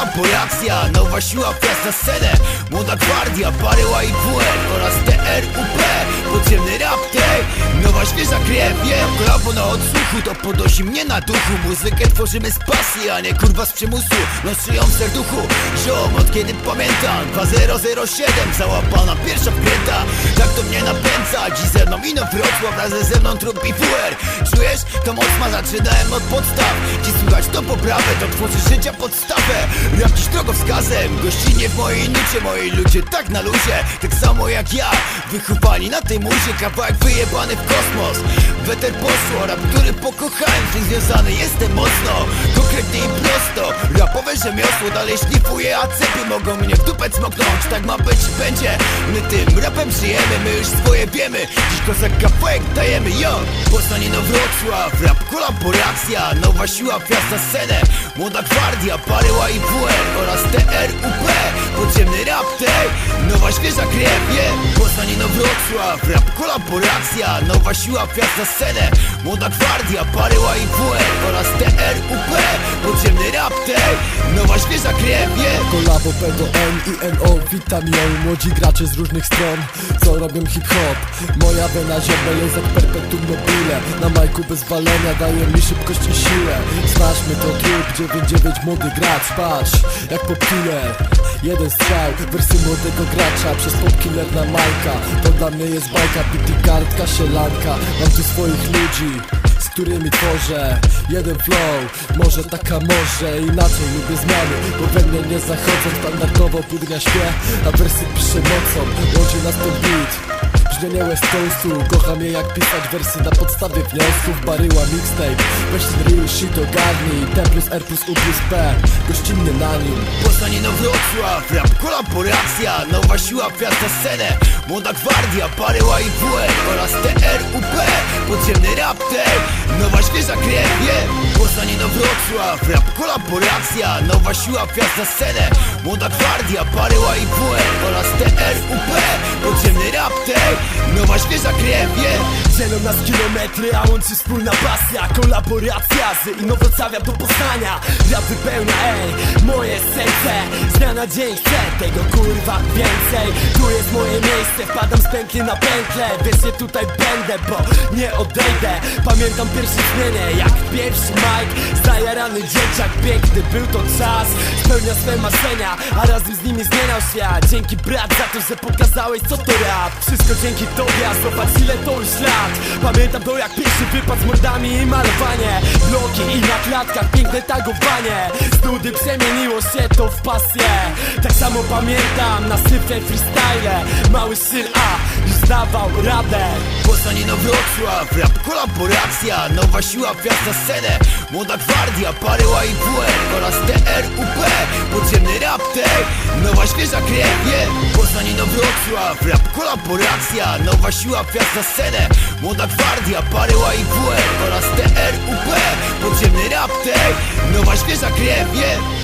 Akcja, nowa siła, wjazd na scenę. Młoda gwardia, Baryła i WR oraz TRUP Podziemny rap tej, nowa świeża krew. Wiem, kolabo na odsłuchu, to podosi mnie na duchu. Muzykę tworzymy z pasji, a nie kurwa z przymusu. Noszę ją w serduchu, ziom od kiedy pamiętam. 2007, załapana pierwsza wkręta. Tak to mnie napędza, dziś ze mną ino Wrocław Razem ze mną trup i fuer. Czujesz? To moc ma, zaczynałem od podstaw. Dziś słychać to poprawę, to tworzy życia podstawę Dziś drogowskazem, gościnie w mojej nucie Moi ludzie tak na luzie, tak samo jak ja Wychowani na tej muzie, kawałek wyjebany w kosmos. Weter poszło, rap, który pokochałem Z tym związany jestem mocno, konkretnie i prosto Rapowe rzemiosło, dalej szlifuję A cepy mogą mnie w dupę smoknąć Tak ma być będzie. My tym rapem żyjemy, my już swoje wiemy. Dziś kozak kawałek dajemy, yo! Poznań no Wrocław, rap kolaboracja Nowa siła, wjazd na scenę. Młoda gwardia, Paryła i WR Oraz TRUP Podziemny rap tej, nowa świeża krew, yeah Poznań no Wrocław, rap kolaboracja Nowa siła, wjazd na scenę. Młoda gwardia, Paryła i WR Oraz TRUP Podziemny rap tej, nowa świeża krew, yeah Kolabo N i NO Witam ją, młodzi gracze z różnych stron Co robią hip-hop. Moja wena ziobel jest jak perpetuum mobile. Na majku bez walenia daje mi szybkość i siłę. Znasz mnie to trup 9-9 młody gracz Patrz, jak pop Jeden strzał, wersy młodego gracza Przez pop killer na majka. To dla mnie jest bajka, pity kartka, sielanka. Mam tu swoich ludzi którymi tworzę. Jeden flow, może taka może Inaczej lubię zmiany, bo we mnie nie zachodzą Standardowo budnia śpię, a wersy piszę nocą Łączy nas ten beat Brzmienie West Coastu Kocham je jak pisać wersy na podstawie wniosków. Baryła mixtape. Weź ten real shit ogarnij. T plus R plus U plus P. Gościnny na nim. Poznań no Wrocław, rap kolaboracja. Nowa siła, na scenę. Młoda gwardia, Paryła i WR Oraz TRUP Podziemny rap tej, nowa świeża krew, yeah Poznań no Wrocław, rap kolaboracja. Nowa siła, na scenę. Młoda gwardia, Paryła i WR Oraz TRUP Podziemny rap tej, nowa świeża krew, yeah Dzielą nas kilometry, a łączy wspólna pasja. Kolaboracja z Inowrocławia do Poznania. Rap wypełnia, ej, moje serce. Z dnia na dzień chcę tego kurwa więcej pętli na pętlę Wiesz, że tutaj będę, bo nie odejdę. Pamiętam pierwsze zmienie, jak pierwszy Mike Zajarany dzieciak, piękny był to czas. Spełnia swe marzenia, a razem z nimi zmieniał świat Dzięki brat za to, że pokazałeś co to rap. Wszystko dzięki tobie, a zobacz ile to już lat. Pamiętam to jak pierwszy wypad z mordami i malowanie Bloki i na klatkach piękne tagowanie. Z nudy przemieniło się to w pasję. Tak samo pamiętam na syfie freestyle. Mały syn A już dawał radę. Poznań no Wrocław, rap kolaboracja Nowa siła, wjazd na scenę. Młoda gwardia, Paryła i WR Oraz TRUP Podziemny rap tej, nowa świeża krew, yeah. Poznań no Wrocław, rap kolaboracja Nowa siła, wjazd na scenę. Młoda gwardia, Paryła i WR Oraz